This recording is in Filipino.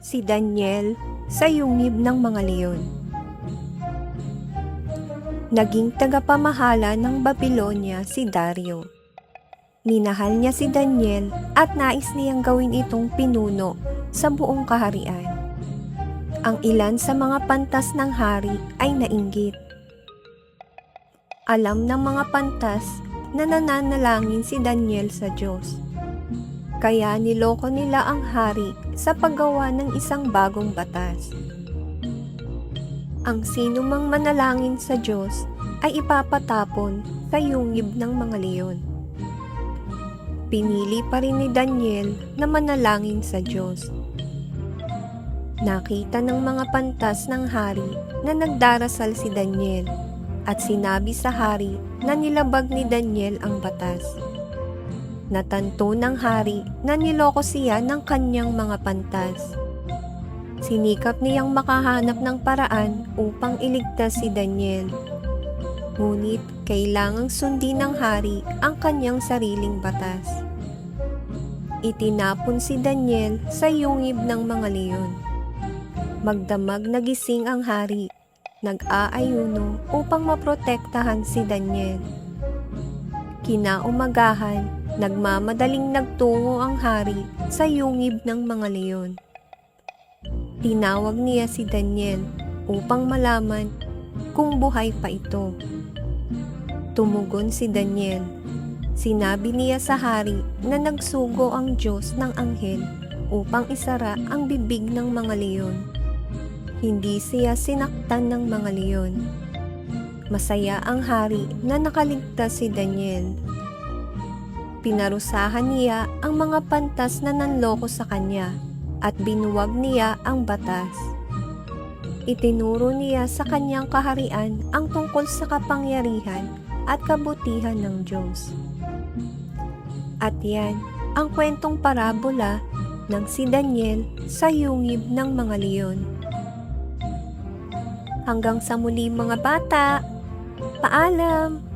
si Daniel sa yungib ng mga leon. Naging tagapamahala ng Babylonia si Dario. Minahal niya si Daniel at nais niyang gawin itong pinuno sa buong kaharian. Ang ilan sa mga pantas ng hari ay nainggit. Alam ng mga pantas na nananalangin si Daniel sa Diyos. Kaya niloko nila ang hari sa paggawa ng isang bagong batas. Ang sino mang manalangin sa Diyos ay ipapatapon sa yungib ng mga leon. Pinili pa rin ni Daniel na manalangin sa Diyos. Nakita ng mga pantas ng hari na nagdarasal si Daniel at sinabi sa hari na nilabag ni Daniel ang batas. Natanto ng hari na niloko siya ng kanyang mga pantas. Sinikap niyang makahanap ng paraan upang iligtas si Daniel. Ngunit kailangang sundin ng hari ang kanyang sariling batas. Itinapon si Daniel sa yungib ng mga leon. Magdamag nagising ang hari nag-aayuno upang maprotektahan si Daniel. Kinaumagahan, nagmamadaling nagtungo ang hari sa yungib ng mga leon. Tinawag niya si Daniel upang malaman kung buhay pa ito. Tumugon si Daniel. Sinabi niya sa hari na nagsugo ang Diyos ng anghel upang isara ang bibig ng mga leon hindi siya sinaktan ng mga leon. Masaya ang hari na nakaligtas si Daniel. Pinarusahan niya ang mga pantas na nanloko sa kanya at binuwag niya ang batas. Itinuro niya sa kanyang kaharian ang tungkol sa kapangyarihan at kabutihan ng Diyos. At yan ang kwentong parabola ng si Daniel sa yungib ng mga leon. Hanggang sa muli mga bata. Paalam!